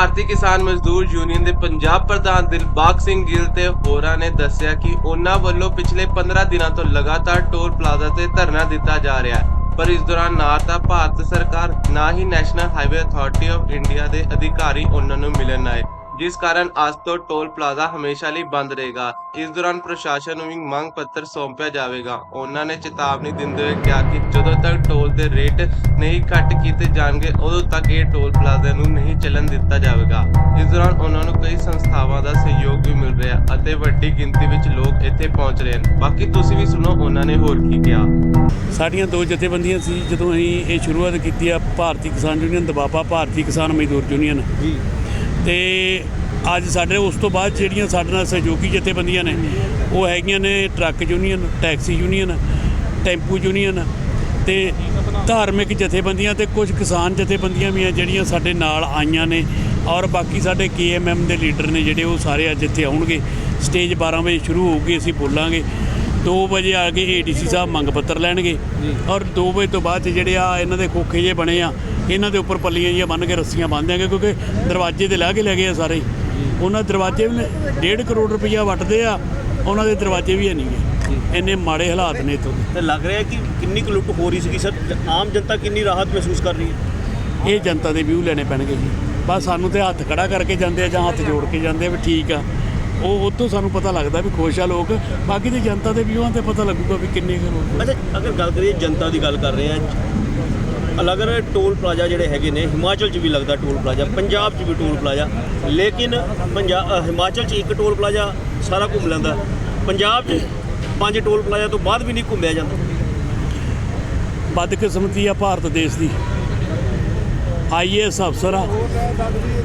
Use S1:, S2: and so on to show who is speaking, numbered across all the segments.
S1: ਭਾਰਤੀ ਕਿਸਾਨ ਮਜ਼ਦੂਰ ਯੂਨੀਅਨ ਦੇ ਪੰਜਾਬ ਪ੍ਰਧਾਨ ਦਿਲਬਾਗ ਸਿੰਘ ਗਿੱਲ ਤੇ ਹੋਰਾਂ ਨੇ ਦੱਸਿਆ ਕਿ ਉਹਨਾਂ ਵੱਲੋਂ ਪਿਛਲੇ 15 ਦਿਨਾਂ ਤੋਂ ਲਗਾਤਾਰ ਟੋਲ ਪਲਾਜ਼ਾ ਤੇ ਧਰਨਾ ਦਿੱਤਾ ਜਾ ਰਿਹਾ ਹੈ। ਪਰ ਇਸ ਦੌਰਾਨ ਨਾ ਤਾਂ ਭਾਰਤ ਸਰਕਾਰ, ਨਾ ਹੀ national highway authority of India ਦੇ ਅਧਿਕਾਰੀ ਉਹਨਾਂ ਨੂੰ ਮਿਲਣ ਆਏ। ਜਿਸ ਕਾਰਨ ਅੱਜ ਤੋਂ ਟੋਲ ਪਲਾਜ਼ਾ ਹਮੇਸ਼ਾ ਲਈ ਬੰਦ ਰਹੇਗਾ। ਇਸ ਦੌਰਾਨ ਪ੍ਰਸ਼ਾਸਨ ਨੂੰ ਵੀ ਮੰਗ ਪੱਤਰ ਸੌਂਪਿਆ ਜਾਵੇਗਾ। ਉਹਨਾਂ ਨੇ ਚੇਤਾਵਨੀ ਦਿੰਦੇ ਹੋਏ ਕਿਹਾ ਕਿ ਜਦੋਂ ਤੱਕ ਟੋਲ ਦੇ ਰੇਟ ਨਹੀਂ ਘੱਟ ਕੀਤੇ ਜਾਣਗੇ ਉਦੋਂ ਤੱਕ ਇਹ ਟੋਲ ਪਲਾਜ਼ਾ ਨੂੰ ਨਹੀਂ ਚੱਲਣ ਦਿੱਤਾ ਜਾਵੇਗਾ। ਇਸ ਦੌਰਾਨ ਉਹਨਾਂ ਨੂੰ ਕਈ ਸੰਸਥਾਵਾਂ ਦਾ ਸਹਿਯੋਗ ਵੀ ਮਿਲ ਰਿਹਾ ਅਤੇ ਵੱਡੀ ਗਿਣਤੀ ਵਿੱਚ ਲੋਕ ਇੱਥੇ ਪਹੁੰਚ ਰਹੇ ਹਨ। ਬਾਕੀ ਤੁਸੀਂ ਵੀ ਸੁਣੋ ਉਹਨਾਂ ਨੇ ਹੋਰ ਕੀ ਕਿਹਾ।
S2: ਸਾਡੀਆਂ ਦੋ ਜਥੇਬੰਦੀਆਂ ਸੀ ਜਦੋਂ ਅਸੀਂ ਇਹ ਸ਼ੁਰੂਆਤ ਕੀਤੀ ਆ ਭਾਰਤੀ ਕਿਸਾਨ ਯੂਨੀਅਨ ਦਬਾਬਾ ਭਾਰਤੀ ਕਿਸਾਨ ਮਜ਼ਦੂਰ ਯੂਨੀਅਨ।
S3: ਜੀ।
S2: ਤੇ ਅੱਜ ਸਾਡੇ ਉਸ ਤੋਂ ਬਾਅਦ ਜਿਹੜੀਆਂ ਸਾਡੇ ਨਾਲ ਸਹਿਯੋਗੀ ਜਥੇਬੰਦੀਆਂ ਨੇ, ਉਹ ਹੈਗੀਆਂ ਨੇ truck union, taxi union, tempo union ਤੇ ਧਾਰਮਿਕ ਜਥੇਬੰਦੀਆਂ ਤੇ ਕੁਝ ਕਿਸਾਨ ਜਥੇਬੰਦੀਆਂ ਵੀ ਆ ਜਿਹੜੀਆਂ ਸਾਡੇ ਨਾਲ ਆਈਆਂ ਨੇ ਔਰ ਬਾਕੀ ਸਾਡੇ ਕੇਐਮਐਮ ਦੇ ਲੀਡਰ ਨੇ ਜਿਹੜੇ ਉਹ ਸਾਰੇ ਅੱਜ ਇੱਥੇ ਆਉਣਗੇ। ਸਟੇਜ 12 ਵਜੇ ਸ਼ੁਰੂ ਹੋਊਗੀ, ਅਸੀਂ ਬੋਲਾਂਗੇ। 2 ਵਜੇ ਆ ਕੇ ਏਡੀਸੀ ਸਾਹਿਬ ਮੰਗ ਪੱਤਰ ਲੈਣਗੇ ਔਰ 2 ਵਜੇ ਤੋਂ ਬਾਅਦ 'ਚ ਜਿਹੜੇ ਆ, ਇਹਨਾਂ ਦੇ ਖੋਖੇ ਜੇ ਬਣੇ ਆ ਇਹਨਾਂ ਦੇ ਉੱਪਰ ਪੱਲੀਆਂ ਜੀਆਂ ਬੰਨ ਕੇ ਰੱਸੀਆਂ ਬੰਨ੍ਹ ਦਿਆਂਗੇ ਕਿਉਂਕਿ ਦਰਵਾਜ਼ੇ ਤੇ ਲਾ ਕੇ ਲੈ ਗਏ ਆ ਸਾਰੇ। ਹੀ। ਉਹਨਾਂ ਦਰਵਾਜ਼ੇ ਵੀ 1.5 ਕਰੋੜ ਰੁਪਈਆ ਵੱਟਦੇ ਆ ਉਹਨਾਂ ਦੇ ਦਰਵਾਜ਼ੇ ਵੀ ਹੈ ਨਹੀਂਗੇ ਇੰਨੇ ਮਾੜੇ ਹਾਲਾਤ ਨੇ ਇੱਥੋਂ
S3: ਤੇ ਲੱਗ ਰਿਹਾ ਕਿ ਕਿੰਨੀ ਕੁ ਲੁੱਟ ਹੋ ਰਹੀ ਸੀਗੀ? ਸਰ ਆਮ ਜਨਤਾ ਕਿੰਨੀ ਰਾਹਤ ਮਹਿਸੂਸ ਕਰ ਰਹੀ ਹੈ?
S2: ਇਹ ਜਨਤਾ ਦੇ ਵਿਊ ਲੈਣੇ ਪੈਣਗੇ ਜੀ। ਬਸ ਸਾਨੂੰ ਤੇ ਹੱਥ ਖੜਾ ਕਰਕੇ ਜਾਂਦੇ ਆ ਜਾਂ ਹੱਥ ਜੋੜ ਕੇ ਜਾਂਦੇ ਆ ਵੀ ਠੀਕ ਆ। ਉਹ ਉਤੋਂ ਸਾਨੂੰ ਪਤਾ ਲੱਗਦਾ ਵੀ ਖੁਸ਼ ਆ ਲੋਕ। ਬਾਕੀ ਦੀ ਜਨਤਾ ਦੇ ਵਿਊਆਂ ਤੇ ਪਤਾ ਲੱਗੂਗਾ ਵੀ ਕਿੰਨੇ ਕੁ ਲੋਕ
S3: ਅੱਛਾ ਅਗਰ ਗੱਲ ਕਰੀਏ ਜਨਤਾ ਦੀ ਗੱਲ ਕਰ ਰਹੇ ਹਾਂ ਅਲੱਗ ਟੋਲ ਪਲਾਜ਼ਾ ਜਿਹੜੇ ਹੈਗੇ ਨੇ, ਹਿਮਾਚਲ 'ਚ ਵੀ ਲੱਗਦਾ ਟੋਲ ਪਲਾਜ਼ਾ, ਪੰਜਾਬ 'ਚ ਵੀ ਟੋਲ ਪਲਾਜ਼ਾ, ਲੇਕਿਨ ਪੰਜਾਬ ਹਿਮਾਚਲ 'ਚ ਇੱਕ ਟੋਲ ਪਲਾਜ਼ਾ ਸਾਰਾ ਘੁੰਮ ਲੈਂਦਾ। ਪੰਜਾਬ 'ਚ ਪੰਜ ਟੋਲ ਪਲਾਜ਼ਾ ਤੋਂ ਬਾਅਦ ਵੀ ਨਹੀਂ ਘੁੰਮਿਆ ਜਾਂਦਾ।
S2: ਬਦਕਿਸਮਤੀ ਆ ਭਾਰਤ ਦੇਸ਼ ਦੀ। ਆਈਏਐਸ ਅਫਸਰ ਆ,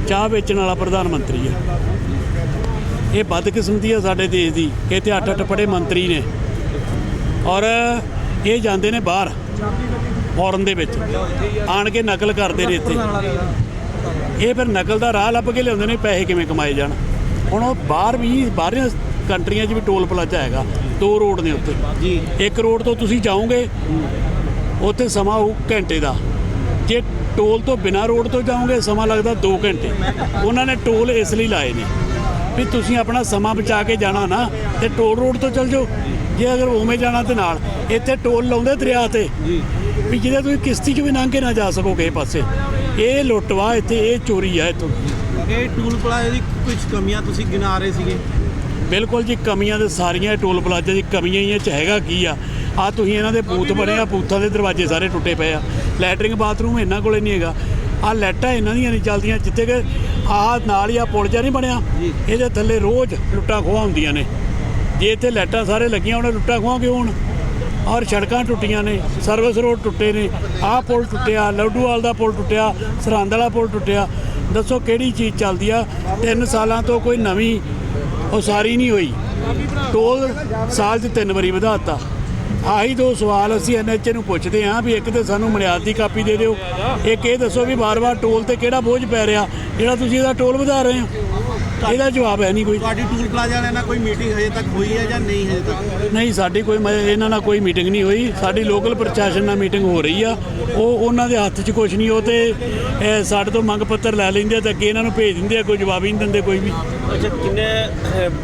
S2: ਚਾਹ ਵੇਚਣ ਵਾਲਾ ਪ੍ਰਧਾਨ ਮੰਤਰੀ ਆ। ਇਹ ਬਦਕਿਸਮਤੀ ਆ ਸਾਡੇ ਦੇਸ਼ ਦੀ ਕਿ ਤੇ ਅੱਠ ਅੱਠ ਪੜੇ ਮੰਤਰੀ ਨੇ। ਔਰ ਇਹ ਜਾਂਦੇ ਨੇ ਬਾਹਰ। ਫੋਰਨ ਦੇ ਵਿੱਚ। ਆਣ ਕੇ ਨਕਲ ਕਰਦੇ ਨੇ ਇੱਥੇ। ਇਹ ਫਿਰ ਨਕਲ ਦਾ ਰਾਹ ਲੱਭ ਕੇ ਲਿਆਉਂਦੇ ਨੇ ਪੈਸੇ ਕਿਵੇਂ ਕਮਾਏ ਜਾਣ। ਹੁਣ ਉਹ ਬਾਹਰ ਵੀ ਬਾਹਰੀਆਂ ਕੰਟਰੀਆਂ 'ਚ ਵੀ ਟੋਲ ਪਲਾਜ਼ਾ ਹੈਗਾ ਦੋ ਰੋਡ ਨੇ ਉੱਤੇ
S3: ਜੀ।
S2: ਇੱਕ ਰੋਡ ਤੋਂ ਤੁਸੀਂ ਜਾਓਗੇ ਉੱਥੇ ਸਮਾਂ ਹੋਊ ਘੰਟੇ ਦਾ। ਜੇ ਟੋਲ ਤੋਂ ਬਿਨਾ ਰੋਡ ਤੋਂ ਜਾਓਗੇ ਸਮਾਂ ਲੱਗਦਾ 2 ਘੰਟੇ। ਉਹਨਾਂ ਨੇ ਟੋਲ ਇਸ ਲਈ ਲਾਏ ਨੇ ਵੀ ਤੁਸੀਂ ਆਪਣਾ ਸਮਾਂ ਬਚਾ ਕੇ ਜਾਣਾ ਨਾ ਤੇ ਟੋਲ ਰੋਡ ਤੋਂ ਚੱਲ ਜਾਓ। ਜੇ ਅਗਰ ਉਵੇਂ ਜਾਣਾ ਤੇ ਨਾਲ ਇੱਥੇ ਟੋਲ ਲਾਉਂਦੇ ਦਰਿਆ ਤੇ। ਵੀ ਜਿਹਦੇ ਤੁਸੀਂ ਕਿਸ਼ਤੀ 'ਚ ਵੀ ਲੰਘ ਕੇ ਨਾ ਜਾ ਸਕੋ ਕਿਸੇ ਪਾਸੇ। ਇਹ ਲੁੱਟ ਵਾ ਇੱਥੇ ਇਹ ਚੋਰੀ ਆ ਇੱਥੋਂ।
S4: ਇਹ ਟੂਲ ਪਲਾਜ਼ਾ ਦੀ ਕੁਝ ਕਮੀਆਂ ਤੁਸੀਂ ਗਿਣਾ ਰਹੇ ਸੀਗੇ?
S2: ਬਿਲਕੁਲ ਜੀ ਕਮੀਆਂ ਤੇ ਸਾਰੀਆਂ ਟੋਲ ਪਲਾਜ਼ਾ ਦੀ ਕਮੀਆਂ ਹੀ ਇਹ ਚ ਹੈਗਾ ਕੀ ਆ? ਆ ਤੁਸੀਂ ਇਹਨਾਂ ਦੇ ਬੂਥ ਬਣੇ ਆ ਬੂਥਾਂ ਦੇ ਦਰਵਾਜ਼ੇ ਸਾਰੇ ਟੁੱਟੇ ਪਏ ਆ। ਲੈਟਰਿੰਗ ਬਾਥਰੂਮ ਇਹਨਾਂ ਕੋਲੇ ਨਹੀਂ ਹੈਗਾ। ਆ ਲੈਟਾਂ ਇਹਨਾਂ ਦੀਆਂ ਨਹੀਂ ਚੱਲਦੀਆਂ ਜਿੱਥੇ ਕਿ ਆ ਨਾਲ ਹੀ ਆ ਪੁਲ ਜਿਹਾ ਨਹੀਂ ਬਣਿਆ? ਇਹਦੇ ਥੱਲੇ ਰੋਜ਼ ਲੁੱਟਾਂ ਖੋਹਾਂ ਹੁੰਦੀਆਂ ਨੇ। ਜੇ ਇੱਥੇ ਲੈਟਾਂ ਸਾਰੇ ਲੱਗੀਆਂ ਉਹਨਾਂ ਲੁੱਟਾਂ ਖੋਹਾਂ ਕਿਉਂ ਹੋਣ? ਔਰ ਸੜਕਾਂ ਟੁੱਟੀਆਂ ਨੇ ਸਰਵਿਸ ਰੋਡ ਟੁੱਟੇ ਨੇ, ਆਹ ਪੁਲ ਟੁੱਟਿਆ, ਲੱਡੂਵਾਲ ਦਾ ਪੁਲ ਟੁੱਟਿਆ, ਸਰਹੰਦ ਵਾਲਾ ਪੁਲ ਟੁੱਟਿਆ। ਦੱਸੋ ਕਿਹੜੀ ਚੀਜ਼ ਚੱਲਦੀ ਆ? ਤਿੰਨ ਸਾਲਾਂ ਤੋਂ ਕੋਈ ਨਵੀਂ ਉਸਾਰੀ ਨਹੀਂ ਹੋਈ। ਟੋਲ ਸਾਲ 'ਚ ਤਿੰਨ ਵਾਰੀ ਵਧਾਤਾ। ਆਹੀ ਦੋ ਸਵਾਲ ਅਸੀਂ ਐਨਐਚਏ ਨੂੰ ਪੁੱਛਦੇ ਹਾਂ ਵੀ ਇੱਕ ਤੇ ਸਾਨੂੰ ਮਨਿਆਦ ਦੀ ਕਾਪੀ ਦੇ ਦਿਓ। ਇੱਕ ਇਹ ਦੱਸੋ ਵੀ ਵਾਰ-ਵਾਰ ਟੋਲ ਤੇ ਕਿਹੜਾ ਬੋਝ ਪੈ ਰਿਹਾ? ਜਿਹੜਾ ਤੁਸੀਂ ਇਹਦਾ ਟੋਲ ਵਧਾ ਰਹੇ ਹੋ। ਇਹਦਾ ਜਵਾਬ ਹੈ ਨਹੀਂ ਕੋਈ।
S4: ਤੁਹਾਡੀ ਟੂਲ ਪਲਾਜ਼ਾ ਵਾਲਿਆਂ ਨਾਲ ਕੋਈ ਮੀਟਿੰਗ ਹਜੇ ਤੱਕ ਹੋਈ ਹੈ ਜਾਂ ਨਹੀਂ ਹਜੇ ਤੱਕ?
S2: ਨਹੀਂ ਸਾਡੀ ਕੋਈ ਮ- ਇਹਨਾਂ ਨਾਲ ਕੋਈ ਮੀਟਿੰਗ ਨਹੀਂ ਹੋਈ। ਸਾਡੀ ਲੋਕਲ ਪ੍ਰਸ਼ਾਸਨ ਨਾਲ ਮੀਟਿੰਗ ਹੋ ਰਹੀ ਆ। ਉਹ ਉਹਨਾਂ ਦੇ ਹੱਥ 'ਚ ਕੁਝ ਨਹੀਂ ਉਹ ਤੇ ਇਹ ਸਾਡੇ ਤੋਂ ਮੰਗ ਪੱਤਰ ਲੈ ਲੈਂਦੇ ਆ ਤੇ ਅੱਗੇ ਇਹਨਾਂ ਨੂੰ ਭੇਜ ਦਿੰਦੇ ਆ ਕੋਈ ਜਵਾਬ ਹੀ ਨਹੀਂ ਦਿੰਦੇ ਕੋਈ ਵੀ।
S3: ਅੱਛਾ ਕਿੰਨੇ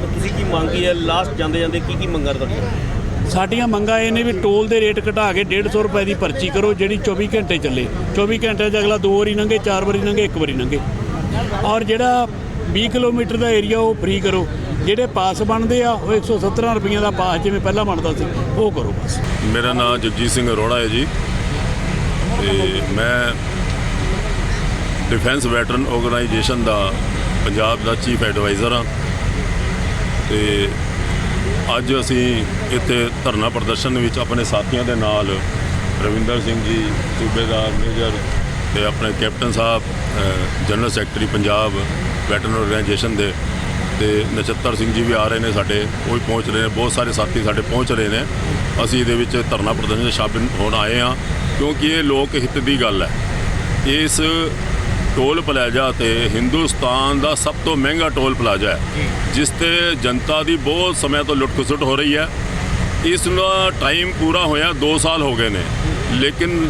S3: ਤੁਸੀਂ ਕੀ ਮੰਗੀ ਹੈ? ਲਾਸਟ ਜਾਂਦੇ ਜਾਂਦੇ ਕੀ ਕੀ ਮੰਗਾਂ ਤੁਹਾਡੀਆਂ?
S2: ਸਾਡੀਆਂ ਮੰਗਾਂ ਇਹ ਨੇ ਵੀ ਟੋਲ ਦੇ ਰੇਟ ਘਟਾ ਕੇ 150 ਰੁਪਏ ਦੀ ਪਰਚੀ ਕਰੋ ਜਿਹੜੀ 24 ਘੰਟੇ ਚੱਲੇ। 24 ਘੰਟੇ 'ਚ ਅਗਲਾ ਦੋ ਵਾਰੀ ਲੰਘੇ ਚਾਰ ਵਾਰੀ ਲੰਘੇ ਇੱਕ ਵਾਰੀ ਲੰਘੇ ਔਰ ਜਿਹੜਾ 20 ਕਿਲੋਮੀਟਰ ਦਾ ਏਰੀਆ ਉਹ ਫ੍ਰੀ ਕਰੋ। ਜਿਹੜੇ ਪਾਸ ਬਣਦੇ ਆ, ਉਹ 117 ਰੁਪਈਆਂ ਦਾ ਪਾਸ ਜਿਵੇਂ ਪਹਿਲਾਂ ਬਣਦਾ ਸੀ, ਉਹ ਕਰੋ ਬਸ।
S5: ਮੇਰਾ ਨਾਮ ਜਗਜੀਤ ਸਿੰਘ ਅਰੋੜਾ ਹੈ ਜੀ। ਤੇ ਮੈਂ ਡਿਫੈਂਸ ਵੈਟਰਨ ਆਰਗੇਨਾਈਜੇਸ਼ਨ ਦਾ ਪੰਜਾਬ ਦਾ ਚੀਫ ਐਡਵਾਈਜ਼ਰ ਹਾਂ। ਤੇ ਅੱਜ ਅਸੀਂ ਇੱਥੇ ਧਰਨਾ ਪ੍ਰਦਰਸ਼ਨ ਵਿੱਚ ਆਪਣੇ ਸਾਥੀਆਂ ਦੇ ਨਾਲ ਰਵਿੰਦਰ ਸਿੰਘ ਜੀ, ਸੂਬੇਦਾਰ ਮੇਜਰ ਤੇ ਆਪਣੇ ਕੈਪਟਨ ਸਾਹਿਬ general secretary Punjab veteran organisation ਦੇ ਤੇ ਨਛੱਤਰ ਸਿੰਘ ਜੀ ਵੀ ਆ ਰਹੇ ਨੇ ਸਾਡੇ ਉਹ ਵੀ ਪਹੁੰਚ ਰਹੇ ਨੇ ਬਹੁਤ ਸਾਰੇ ਸਾਥੀ ਸਾਡੇ ਪਹੁੰਚ ਰਹੇ ਨੇ। ਅਸੀਂ ਇਹਦੇ ਵਿੱਚ ਧਰਨਾ ਪ੍ਰਦਰਸ਼ਨ 'ਚ ਸ਼ਾਮਿਲ ਹੋਣ ਆਏ ਹਾਂ ਕਿਉਂਕਿ ਇਹ ਲੋਕ ਹਿੱਤ ਦੀ ਗੱਲ ਹੈ। ਇਸ ਟੋਲ ਪਲਾਜ਼ਾ ਤੇ ਹਿੰਦੁਸਤਾਨ ਦਾ ਸਭ ਤੋਂ ਮਹਿੰਗਾ ਟੋਲ ਪਲਾਜ਼ਾ ਹੈ ਜਿਸ ਤੇ ਜਨਤਾ ਦੀ ਬਹੁਤ ਸਮੇਂ ਤੋਂ ਲੁੱਟ ਖਸੁੱਟ ਹੋ ਰਹੀ ਹੈ। ਇਸ ਦਾ ਟਾਈਮ ਪੂਰਾ ਹੋਇਆ 2 ਸਾਲ ਹੋ ਗਏ ਨੇ ਲੇਕਿਨ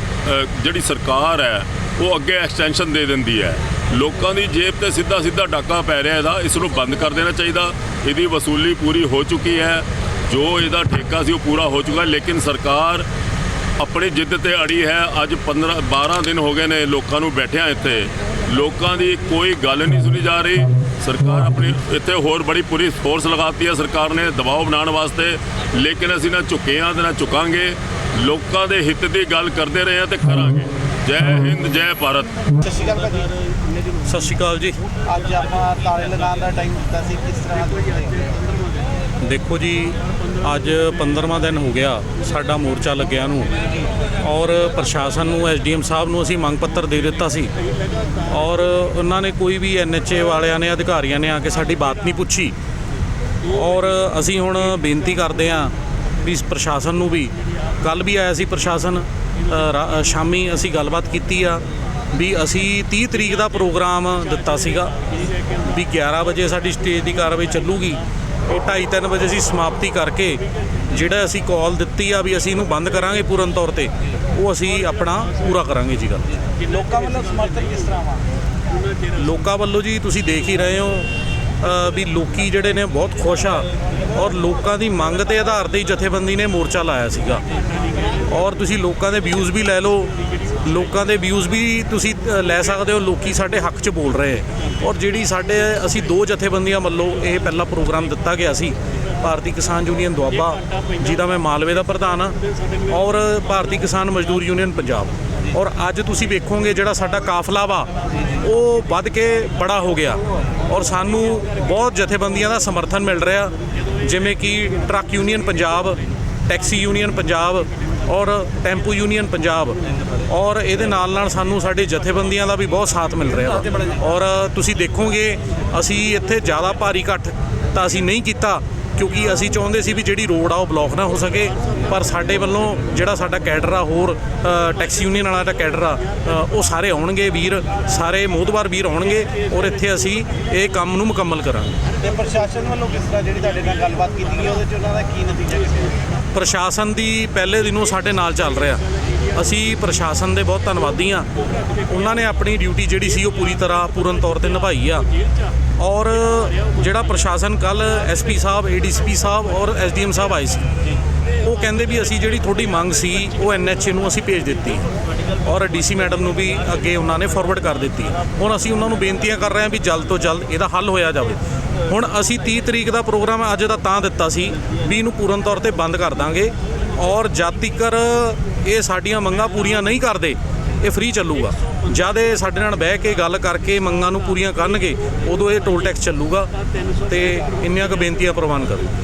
S5: ਜਿਹੜੀ ਸਰਕਾਰ ਹੈ ਉਹ ਅੱਗੇ ਐਕਸਟੈਂਸ਼ਨ ਦੇ ਦਿੰਦੀ ਹੈ। ਲੋਕਾਂ ਦੀ ਜੇਬ ਤੇ ਸਿੱਧਾ ਸਿੱਧਾ ਡਾਕਾ ਪੈ ਰਿਹਾ ਇਹਦਾ, ਇਸ ਨੂੰ ਬੰਦ ਕਰ ਦੇਣਾ ਚਾਹੀਦਾ। ਇਹਦੀ ਵਸੂਲੀ ਪੂਰੀ ਹੋ ਚੁੱਕੀ ਹੈ। ਜੋ ਇਹਦਾ ਠੇਕਾ ਸੀ ਉਹ ਪੂਰਾ ਹੋ ਚੁੱਕਾ ਲੇਕਿਨ ਸਰਕਾਰ ਆਪਣੀ ਜਿੱਦ ਤੇ ਅੜੀ ਹੈ। ਅੱਜ 15 12 ਦਿਨ ਹੋ ਗਏ ਨੇ ਲੋਕਾਂ ਨੂੰ ਬੈਠਿਆਂ ਇੱਥੇ। ਲੋਕਾਂ ਦੀ ਕੋਈ ਗੱਲ ਨਹੀਂ ਸੁਣੀ ਜਾ ਰਹੀ। ਸਰਕਾਰ ਆਪਣੀ ਇੱਥੇ ਹੋਰ ਬੜੀ ਪੂਰੀ ਫੋਰਸ ਲਗਾਤੀ ਹੈ ਸਰਕਾਰ ਨੇ ਦਬਾਅ ਬਣਾਉਣ ਵਾਸਤੇ। ਲੇਕਿਨ ਅਸੀਂ ਨਾ ਝੁਕੇ ਹਾਂ ਤੇ ਨਾ ਝੁਕਾਂਗੇ। ਲੋਕਾਂ ਦੇ ਹਿੱਤ ਦੀ ਗੱਲ ਕਰਦੇ ਰਹੇ ਹਾਂ ਤੇ ਕਰਾਂਗੇ। ਜੈ ਹਿੰਦ, ਜੈ ਭਾਰਤ।
S4: ਸਤਿ ਸ਼੍ਰੀ ਅਕਾਲ
S6: ਸਤਿ ਸ਼੍ਰੀ ਅਕਾਲ ਜੀ।
S4: ਅੱਜ ਆਪਾਂ ਤਾਲੇ ਲਗਾਉਣ ਦਾ ਟਾਈਮ ਦਿੱਤਾ ਸੀ ਕਿਸ ਤਰ੍ਹਾਂ?
S6: ਦੇਖੋ ਜੀ ਅੱਜ 15ਵਾਂ ਦਿਨ ਹੋ ਗਿਆ ਸਾਡਾ ਮੋਰਚਾ ਲੱਗਿਆ ਨੂੰ ਔਰ ਪ੍ਰਸ਼ਾਸਨ ਨੂੰ ਐਸਡੀਐਮ ਸਾਹਿਬ ਨੂੰ ਅਸੀਂ ਮੰਗ ਪੱਤਰ ਦੇ ਦਿੱਤਾ ਸੀ। ਔਰ ਉਹਨਾਂ ਨੇ ਕੋਈ ਵੀ ਐਨਐਚਏ ਵਾਲਿਆਂ ਨੇ ਅਧਿਕਾਰੀਆਂ ਨੇ ਆ ਕੇ ਸਾਡੀ ਬਾਤ ਨਹੀਂ ਪੁੱਛੀ। ਔਰ ਅਸੀਂ ਹੁਣ ਬੇਨਤੀ ਕਰਦੇ ਹਾਂ ਵੀ ਇਸ ਪ੍ਰਸ਼ਾਸਨ ਨੂੰ ਵੀ ਕੱਲ ਵੀ ਆਇਆ ਸੀ ਪ੍ਰਸ਼ਾਸਨ ਸ਼ਾਮੀ ਅਸੀਂ ਗੱਲਬਾਤ ਕੀਤੀ ਆ। ਵੀ ਅਸੀਂ 30 ਤਰੀਕ ਦਾ ਪ੍ਰੋਗਰਾਮ ਦਿੱਤਾ ਸੀਗਾ ਵੀ 11 ਵਜੇ ਸਾਡੀ ਸਟੇਜ ਦੀ ਕਾਰਵਾਈ ਚੱਲੂਗੀ। ਉਹ 2:30 ਵਜੇ ਅਸੀਂ ਸਮਾਪਤੀ ਕਰਕੇ ਜਿਹੜਾ ਅਸੀਂ ਕਾਲ ਦਿੱਤੀ ਆ ਵੀ ਅਸੀਂ ਇਹਨੂੰ ਬੰਦ ਕਰਾਂਗੇ ਪੂਰਨ ਤੌਰ ਤੇ ਉਹ ਅਸੀਂ ਆਪਣਾ ਪੂਰਾ ਕਰਾਂਗੇ ਜੀ ਗੱਲ।
S4: ਲੋਕਾਂ ਵੱਲੋਂ ਸਮਰਥਨ ਕਿਸ ਤਰ੍ਹਾਂ ਵਾ?
S6: ਲੋਕਾਂ ਵੱਲੋਂ ਜੀ ਤੁਸੀਂ ਦੇਖ ਹੀ ਰਹੇ ਹੋ ਵੀ ਲੋਕੀ ਜਿਹੜੇ ਨੇ ਬਹੁਤ ਖੁਸ਼ ਆ ਔਰ ਲੋਕਾਂ ਦੀ ਮੰਗ ਦੇ ਆਧਾਰ ਤੇ ਹੀ ਜਥੇਬੰਦੀ ਨੇ ਮੋਰਚਾ ਲਾਇਆ ਸੀਗਾ। ਔਰ ਤੁਸੀਂ ਲੋਕਾਂ ਦੇ ਵਿਊਜ਼ ਵੀ ਲੈ ਲਓ, ਲੋਕਾਂ ਦੇ ਵਿਊਜ਼ ਵੀ ਤੁਸੀਂ ਲੈ ਸਕਦੇ ਹੋ, ਲੋਕੀ ਸਾਡੇ ਹੱਕ 'ਚ ਬੋਲ ਰਹੇ ਔਰ ਜਿਹੜੀ ਸਾਡੇ, ਅਸੀਂ ਦੋ ਜਥੇਬੰਦੀਆਂ ਵੱਲੋਂ ਇਹ ਪਹਿਲਾ ਪ੍ਰੋਗਰਾਮ ਦਿੱਤਾ ਗਿਆ ਸੀ, ਭਾਰਤੀ ਕਿਸਾਨ ਯੂਨੀਅਨ ਦੁਆਬਾ, ਜਿਹਦਾ ਮੈਂ ਮਾਲਵੇ ਦਾ ਪ੍ਰਧਾਨ ਹਾਂ, ਔਰ ਭਾਰਤੀ ਕਿਸਾਨ ਮਜ਼ਦੂਰ ਯੂਨੀਅਨ ਪੰਜਾਬ। ਔਰ ਅੱਜ ਤੁਸੀਂ ਵੇਖੋਗੇ ਜਿਹੜਾ ਸਾਡਾ ਕਾਫਲਾ ਵਾ, ਉਹ ਵੱਧ ਕੇ ਬੜਾ ਹੋ ਗਿਆ। ਔਰ ਸਾਨੂੰ ਬਹੁਤ ਜਥੇਬੰਦੀਆਂ ਦਾ ਸਮਰਥਨ ਮਿਲ ਰਿਹਾ, ਜਿਵੇਂ ਕਿ truck union Punjab, taxi union Punjab ਔਰ ਟੈਂਪੂ ਯੂਨੀਅਨ ਪੰਜਾਬ। ਔਰ ਇਹਦੇ ਨਾਲ ਨਾਲ ਸਾਨੂੰ ਸਾਡੇ ਜਥੇਬੰਦੀਆਂ ਦਾ ਵੀ ਬਹੁਤ ਸਾਥ ਮਿਲ ਰਿਹਾ। ਔਰ ਤੁਸੀਂ ਦੇਖੋਗੇ, ਅਸੀਂ ਇੱਥੇ ਜ਼ਿਆਦਾ ਭਾਰੀ ਇਕੱਠ ਤਾਂ ਅਸੀਂ ਨਹੀਂ ਕੀਤਾ। ਕਿਉਂਕਿ ਅਸੀਂ ਚਾਹੁੰਦੇ ਸੀ ਵੀ ਜਿਹੜੀ ਰੋਡ ਆ ਉਹ ਬਲੌਕ ਨਾ ਹੋ ਸਕੇ ਪਰ ਸਾਡੇ ਵੱਲੋਂ ਜਿਹੜਾ ਸਾਡਾ ਕੈਡਰ ਆ ਹੋਰ ਟੈਕਸੀ ਯੂਨੀਅਨ ਵਾਲਾ ਦਾ ਕੈਡਰ ਆ ਉਹ ਸਾਰੇ ਆਉਣਗੇ ਵੀਰ ਸਾਰੇ ਮੋਦਵਾਰ ਵੀਰ ਆਉਣਗੇ ਔਰ ਇੱਥੇ ਅਸੀਂ ਇਹ ਕੰਮ ਨੂੰ ਮੁਕੰਮਲ ਕਰਾਂਗੇ।
S4: ਤੇ ਪ੍ਰਸ਼ਾਸਨ ਵੱਲੋਂ ਕਿਸ ਤਰ੍ਹਾਂ ਜਿਹੜੀ ਤੁਹਾਡੇ ਨਾਲ ਗੱਲਬਾਤ ਕੀਤੀ ਗਈ ਉਹਦੇ ਚ ਉਹਨਾਂ ਦਾ ਕੀ ਨਤੀਜਾ ਨਿਕਲਿਆ
S6: ਪ੍ਰਸ਼ਾਸਨ ਦੀ ਪਹਿਲੇ ਦਿਨੋਂ ਸਾਡੇ ਨਾਲ ਚੱਲ ਰਿਹਾ। ਅਸੀਂ ਪ੍ਰਸ਼ਾਸਨ ਦੇ ਬਹੁਤ ਧੰਨਵਾਦੀ ਆ ਉਹਨਾਂ ਨੇ ਆਪਣੀ ਡਿਊਟੀ ਜਿਹੜੀ ਸੀ ਉਹ ਪੂਰੀ ਤਰ੍ਹਾਂ ਪੂਰਨ ਤੌਰ ਤੇ ਨਿਭਾਈ ਆ। ਔਰ ਜਿਹੜਾ ਪ੍ਰਸ਼ਾਸਨ ਕੱਲ ਐਸਪੀ ਸਾਹਿਬ ਏਡੀਸੀਪੀ ਸਾਹਿਬ ਔਰ ਐਸਡੀਐਮ ਸਾਹਿਬ ਆਏ ਸੀ। ਉਹ ਕਹਿੰਦੇ ਵੀ ਅਸੀਂ ਜਿਹੜੀ ਤੁਹਾਡੀ ਮੰਗ ਸੀ, ਉਹ ਐਨਐਚਏ ਨੂੰ ਅਸੀਂ ਭੇਜ ਦਿੱਤੀ। ਔਰ ਡੀਸੀ ਮੈਡਮ ਨੂੰ ਵੀ ਅੱਗੇ ਉਹਨਾਂ ਨੇ ਫਾਰਵਰਡ ਕਰ ਦਿੱਤੀ। ਹੁਣ ਅਸੀਂ ਉਹਨਾਂ ਨੂੰ ਬੇਨਤੀਆਂ ਕਰ ਰਹੇ ਹਾਂ ਵੀ ਜਲਦ ਤੋਂ ਜਲਦ ਇਹਦਾ ਹੱਲ ਹੋਇਆ ਜਾਵੇ। ਹੁਣ ਅਸੀਂ 30 ਤਰੀਕ ਦਾ ਪ੍ਰੋਗਰਾਮ ਅੱਜ ਦਾ ਤਾਂ ਦਿੱਤਾ ਸੀ, ਵੀ ਇਹਨੂੰ ਪੂਰਨ ਤੌਰ ਤੇ ਬੰਦ ਕਰ ਦਾਂਗੇ। ਔਰ ਜਦ ਤੀਕਰ ਇਹ ਸਾਡੀਆਂ ਮੰਗਾਂ ਪੂਰੀਆਂ ਨਹੀਂ ਕਰਦੇ ਇਹ ਫ੍ਰੀ ਚੱਲੂਗਾ। ਜਦ ਇਹ ਸਾਡੇ ਨਾਲ ਬਹਿ ਕੇ ਗੱਲ ਕਰਕੇ ਮੰਗਾਂ ਨੂੰ ਪੂਰੀਆਂ ਕਰਨਗੇ, ਉਦੋਂ ਇਹ ਟੋਲ ਟੈਕਸ ਚੱਲੂਗਾ ਤੇ ਇੰਨੀਆਂ ਕੁ ਬੇਨਤੀਆਂ ਪ੍ਰਵਾਨ ਕਰੋ।